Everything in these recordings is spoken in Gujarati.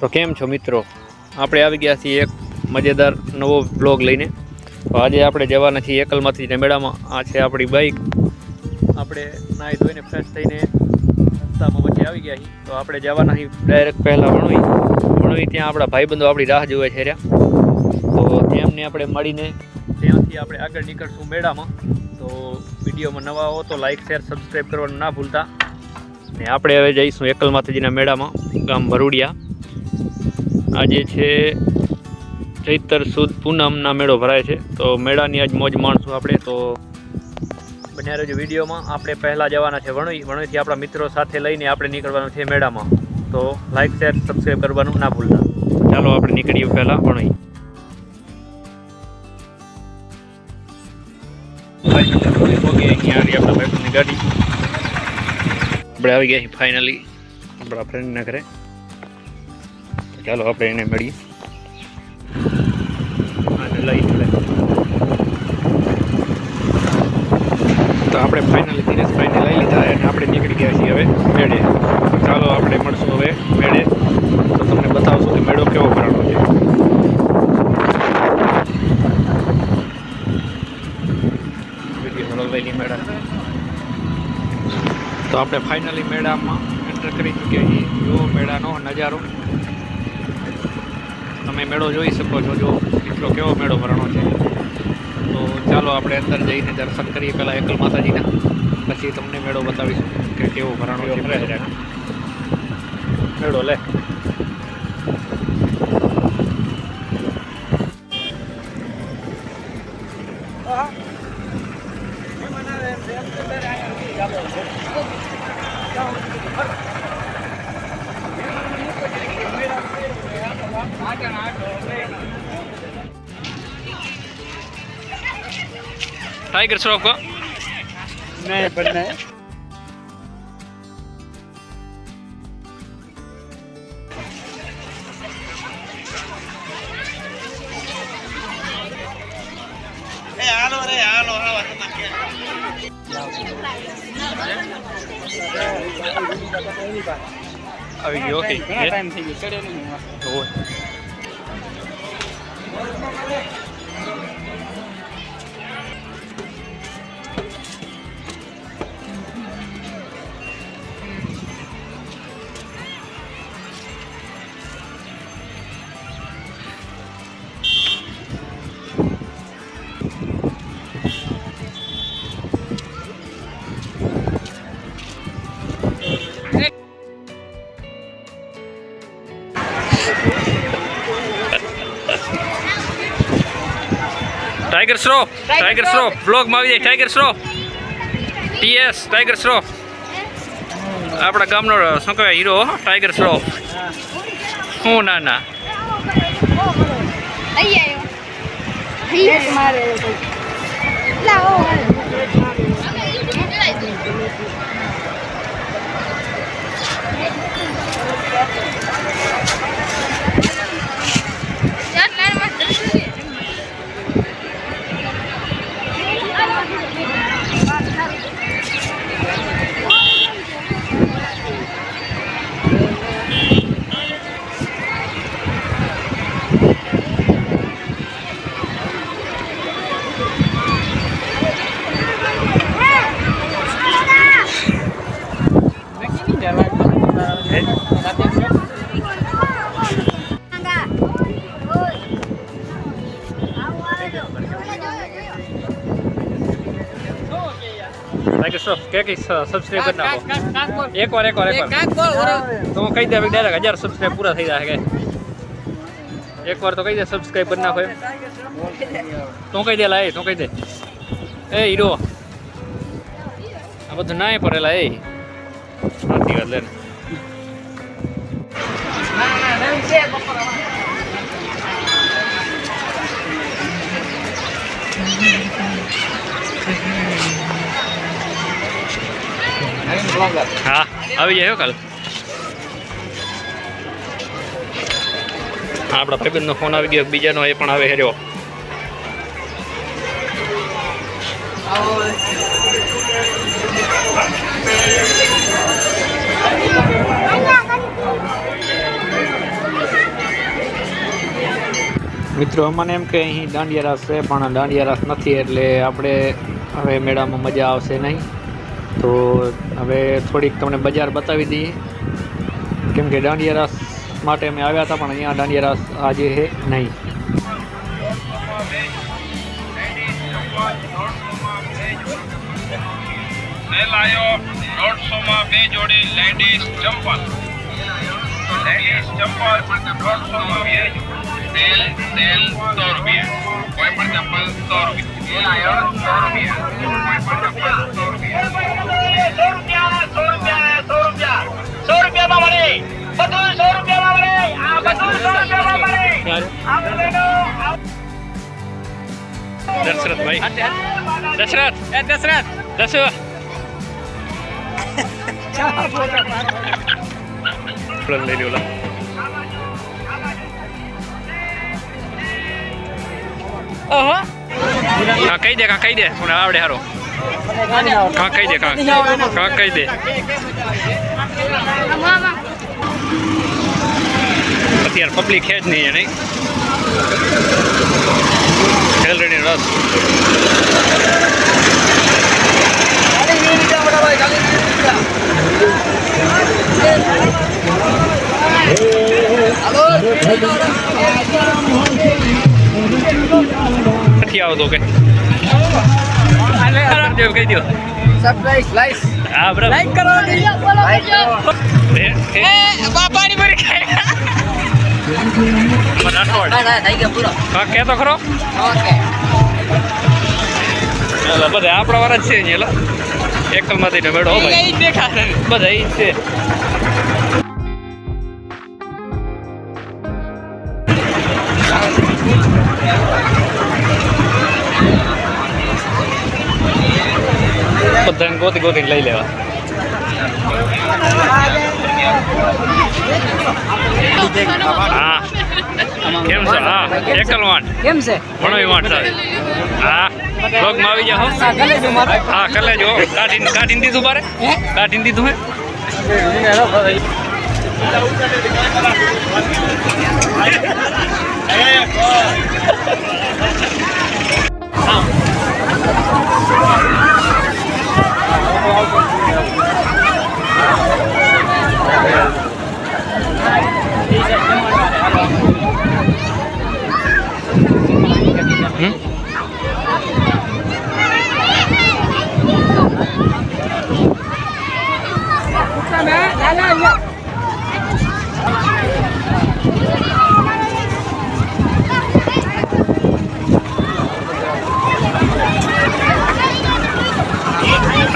તો કેમ છો મિત્રો? આપણે આવી ગયા છીએ એક મજેદાર નવો બ્લોગ લઈને. તો આજે આપણે જવાના છીએ એકલમાંથી ને મેળામાં. આ છે આપણી બાઈક આપણે નાહી ધોઈને ફ્રેશ થઈને રસ્તામાં વચ્ચે આવી ગયા છીએ. તો આપણે જવાના છીએ ડાયરેક્ટ પહેલાં ભણવી વણવી ત્યાં આપણા ભાઈબંધો આપણી રાહ જોવે છે રહ્યા. તો તેમને આપણે મળીને ત્યાંથી આપણે આગળ નીકળશું મેળામાં. તો વિડીયોમાં નવા હો તો લાઇક શેર સબસ્ક્રાઈબ કરવાનું ના ભૂલતા. ને આપણે હવે જઈશું એકલ માતાજીના મેળામાં, ગામ ભરૂડિયા. આજે છે ચૈતર સુદ પૂનમના મેળો ભરાય છે. તો મેળાની આજ મોજ માણશું આપણે. તો બન્યા રહેજો વિડીયોમાં. આપણે પહેલાં જવાના છે વણોઈ વણોઈથી આપણા મિત્રો સાથે લઈને આપણે નીકળવાનું છે મેળામાં. તો લાઈક શેર સબસ્ક્રાઈબ કરવાનું ના ભૂલતા. ચાલો આપણે નીકળીએ પહેલાં વણોઈ આપણા આવી ગયા ફાઇનલી આપણા ફ્રેન્ડના ઘરે. ચાલો આપણે એને મળીએ. તો આપણે ફાઇનલી દિનેશભાઈને લઈ લીધા અને આપણે નીકળી ગયા છીએ હવે મેળે. ચાલો આપણે મળશું હવે મેળે. તો તમને બતાવશું કે મેળો કેવો ભરાણો છે. તો આપણે ફાઇનલી મેળામાં એન્ટર કરી ચૂક્યા છીએ. જો મેળાનો નજારો. તમે મેળો જોઈ શકો છો જો એટલો કેવો મેળો ભરણો છે. તો ચાલો આપણે અંદર જઈને દર્શન કરીએ પહેલાં એકલ માતાજીના. પછી તમને મેળો બતાવીશું કે કેવો ભરાણો છે. મેળો લે. टाइगर श्रॉफ का नहीं बनना है આવી ગયો ઓકે ઘણા ટાઈમ થઈ ગયો ચડ્યો નહીં ટાઈગર શ્રોફ ટાઈગર શ્રોફ બ્લોગમાં આવી જાય. Tiger Shroff TS Tiger Shroff આપણા ગામનો શું કહેવાય હીરો હો, ટાઈગર શ્રોફ હું ના ના મારે લાવો નક્કી નહીં જવા. હે? રાતે છે? શ્રોફ કે કઈ સબસ્ક્રાઈબ કરી નાખો એક એકવાર કાક બોલ, ઓરો. તો હું કહી દે ડાયરેક્ટ હજાર સબસ્ક્રાઈબ પૂરા થઈ જાય કે? એકવાર તો કહી દે સબસ્ક્રાઈબ કરી નાખો તું કહી દે લા એ તું કહી દે. એ હીરો. આ બધું નાય પડેલા એ. સાચી વાત લે હા, આવી જાય કાલ. હા, આપણા ભાઈબંધનો ફોન આવી ગયો, બીજાનો એ પણ આવે હેર્યો મિત્રો, અમને એમ કે અહીં દાંડિયા રાસ છે, પણ દાંડિયા રાસ નથી, એટલે આપણે હવે મેળામાં મજા આવશે નહીં. તો હવે થોડીક તમને બજાર બતાવી દઈએ. કેમ કે દાંડિયા રાસ માટે અમે આવ્યા હતા પણ અહીંયા દાંડિયા રાસ આજે છે નહીં. સેલ આયો દોઢસો માં બે જોડી લેડીઝ ચંપલ. લેડીઝ ચંપલ દોઢસો માં બે સેલ સેલ સો રૂપિયા કોઈ પણ ચંપલ સો રૂપિયા સેલ આયો સો રૂપિયા. કોઈ પણ ચંપલ સો રૂપિયા. સો બધું દશરથભાઈ દશરથ એ દશરથ. દશરથ લઈ લ્યો કહી દે કા કહી દે. મને આવડે હારો. કા કહી દે કા કા કહી દે. અત્યારે પબ્લિક છે જ નહીં નહીં? ઓલરેડી રસ. નથી આવતો કે? દેવ કહી દો સરપ્રાઈઝ લાઈસ હા બરાબર. લાઈક કરો બોલો બોલો એ, એ, બાપાની બરી ખાય મને અઠવાડ. થઈ ગયો પૂરો. હા કે તો ખરો. ઓકે. બધા આપણા વાળા જ છે એકલમાંથી મેળો ભાઈ. બધા છે. બધાને ગોતી ગોતીને લઈ લેવા. હા. કેમ છે? હા. એકલ વાંટ. કેમ છે? વાંટ હા. બ્લોગમાં આવી જાઓ. હા કલે જો કાઢીને કાઢીને દીધું બારે કાઢીને દીધું હે?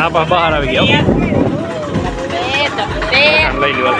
હા બા બહાર આવી ગયા. લઈ લેવા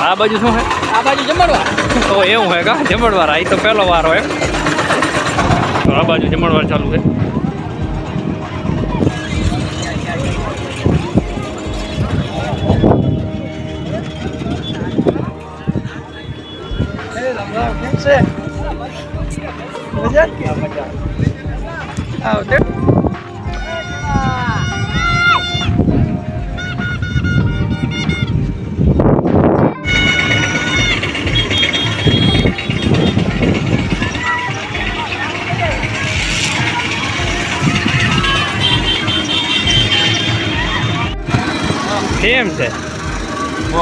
આ બાજુ શું હે? આ બાજુ જમણવાર. તો એવું હે કા? જમણવાર આ તો પહેલો વાર હોય તો આ બાજુ જમણવાર ચાલુ છે છે? મજા મજા આવ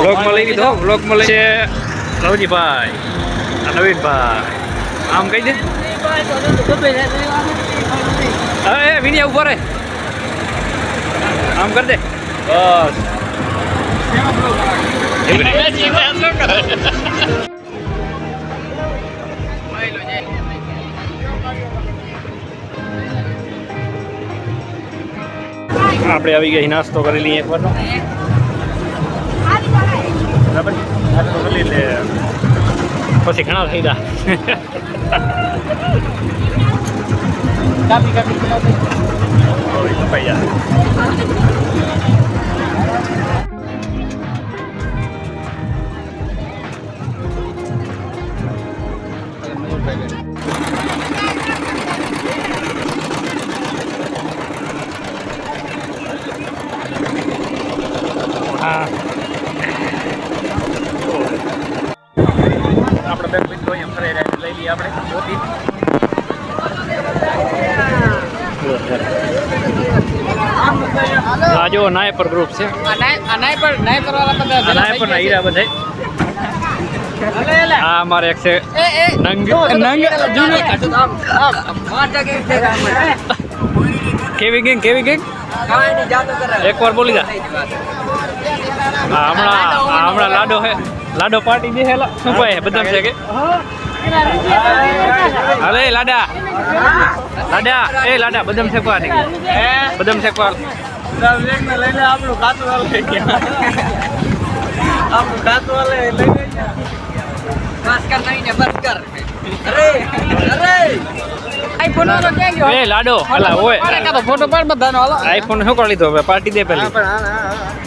બ્લોગમાં લઈ લીધો બ્લોગમાં લઈ છે રવજીભાઈ નવીનભાઈ. આમ કહી દે. હા, એ વિનિયા ઊભો રહે. આમ કર દે. બસ. આપણે આવી ગયા નાસ્તો કરી લઈએ એક વાર બરાબર? નાસ્તો કરી લે. પછી ઘણા થઈ ગયા કાપી કાપી કાપી. લઈ લઈએ આપણે મોતી આ જો નાયપર ગ્રુપ છે. નાયપર નાયપર ના હીરા બધા આ અમારે એક છે નંગ નંગ કેવી ગેંગ કેવી ગેંગ? એક વાર બોલી જા. હા હમણાં હમણાં લાડો હે. લાડો પાર્ટી બેહેલા. શું ભાઈ બધા છે કે અરે લાડા. લાડા એ લાડા બદામ શેકવા નહીં બદામ શેકવા એ લાડો અલા ઓય. ફોટો પાડ બધાનો હાલો. આઈફોન શું કરી લીધો હવે? પાર્ટી દે પેલી.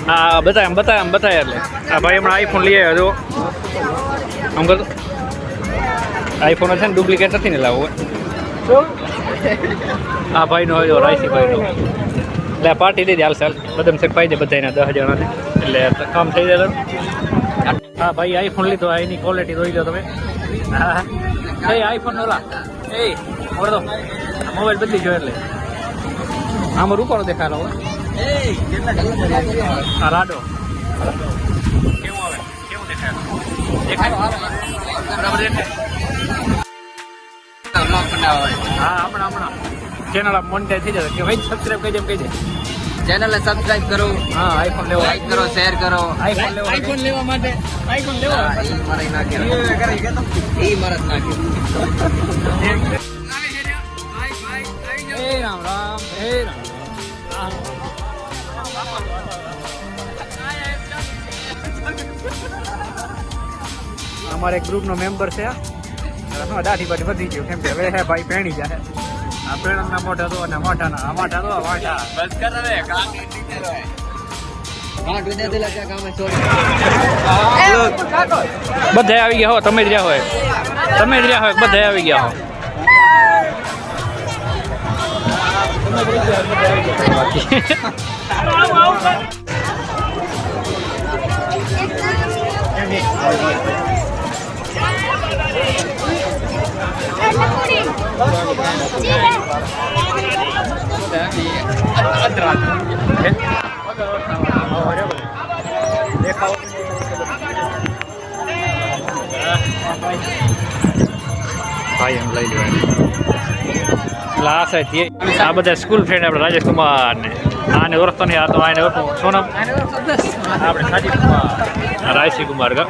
હા બતાય બતાય આમ બતાય એટલે. આ ભાઈ હમણાં આઈફોન લઈ આવ્યો આમ કરતો. આઈફોન છે ને ડુપ્લિકેટ નથી ને લાવવો હા? ભાઈનો હોય રાયસી ભાઈનો. એટલે પાર્ટી દીધી હાલ સાલ. બદામ શેક પાઈ દે બધાના દસ જણાને એટલે કામ થઈ જાય હા ભાઈ આઈફોન લીધો આ એની ક્વોલિટી જોઈ લો તમે. હા એ આઈફોન ઓલા એ મોબાઈલ બદલી ગયો એટલે. આમાં રૂપાળો દેખાડો આ રાડો. હા હમણાં હમણાં. ચેનલ આપ થઈ જશે. કે ભાઈ સબસ્ક્રાઇબ કહી દે એમ કહી દે. ચેનલ સબસ્ક્રાઇબ કરો. હા આઈફોન લેવો. લાઈક કરો શેર કરો. આઈફોન લેવો. આઈફોન લેવા માટે. આઈફોન લેવો. મારે તો એ મારે નાખે હે રામ રામ હે રામ. રામ અમારે એક ગ્રુપનો મેમ્બર છે હા દાઢી બાઢી વધી ગયું. કેમ કે હવે હે ભાઈ પેણી જાય આ પેણના મોઢા તો અને મોઢાના આ મોઢા તો મોઢા બસ કર રે કામ છોડ બધા આવી ગયા હો તમે જ રહ્યા હોય. તમે જ રહ્યા હોય બધા આવી ગયા હો. ભાઈ એમ લઈ લો એટલે આ બધા સ્કૂલ ફ્રેન્ડ આપણે રાજેશ કુમાર ને. આને ઓળખતો નહીં આ તો આને ઓળખું. સોનમ આપણે સાજી કુમાર. રાયસી કુમાર કા?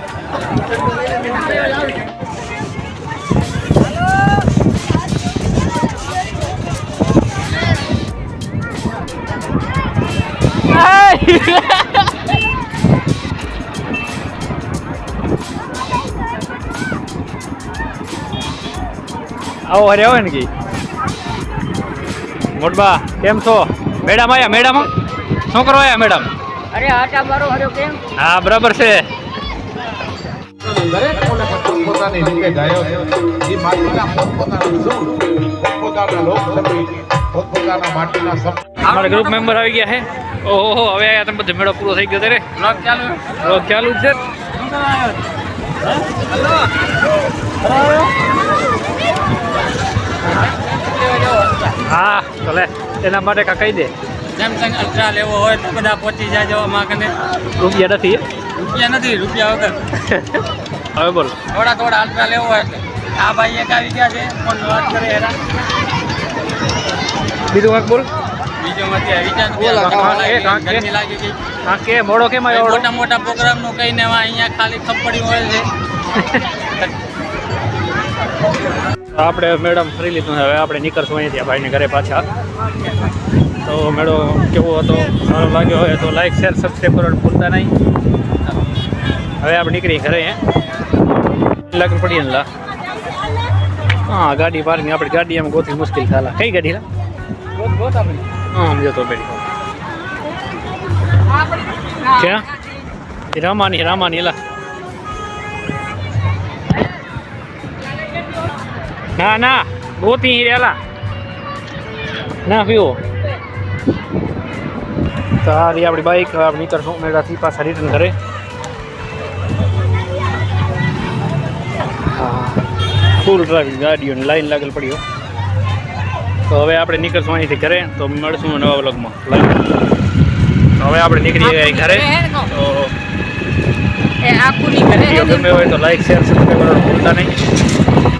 આવો હરે આવે ને કી મોટબા કેમ છો? મેડમ આયા મેડમ? શું કરો આયા મેડમ? અરે આટા મારો હર્યો કેમ? હા બરાબર છે. પોતપોતાની રીતે ગાયો એ માટીના પોતપોતાના શું? પોતપોતાના લોકસંગીત પોતપોતાના માટીના અમારા ગ્રુપ મેમ્બર આવી ગયા છે ઓહો હવે આયા તમે બધો મેળો પૂરો થઈ ગયો ત્યારે બ્લોગ ચાલુ રોજ ચાલુ છે? હા તો લે એના માટે કા કહી દે. સેમસંગ અલ્ટ્રા લેવો હોય તો બધા પહોંચી જાજો અમારા કને રૂપિયા નથી? રૂપિયા નથી રૂપિયા વગર. હવે બોલ. થોડા થોડા અલ્ટ્રા લેવો હોય એટલે આ ભાઈ એક આવી ગયા છે ફોન વાત કરે હેરા. બીજું કાંક બોલ. લાગી મોડો કેમ આવ્યો મોટા મોટા પ્રોગ્રામનું અહીંયા ખાલી ખપડી હોય છે. આપણે મેડમ ફરી લીધું. હવે આપણે નીકળશું અહીંયા આ ભાઈને ઘરે પાછા. તો મેળો કેવો હતો? સારો લાગ્યો હોય તો લાઈક શેર સબસ્ક્રાઈબ કરવાનું ભૂલતા નહીં. હવે આપણે નીકળી ઘરે લાખ પડી લા. હા ગાડી પાર્કિંગ આપણે ગાડી એમ ગોતી મુશ્કેલ થાય કઈ ગાડી લા? ક્યાં? રામાની રામાની લા ના ના, ગોતી હી રેલા ના પીવો તો આ આપણી બાઈક આપણે નીકળશું મેળાથી પાછા રિટર્ન હા. ફૂલ ટ્રાફિક ગાડીઓની લાઈન લાગેલ પડી હો. તો હવે આપણે નીકળશું અહીંથી ઘરે તો મળશું નવા વ્લોગમાં. તો હવે આપણે નીકળી ગયા ઘરે તો એ આખું ગમે હોય તો લાઈક શેર સબસ્ક્રાઈબ કરવાનું ભૂલતા નહીં.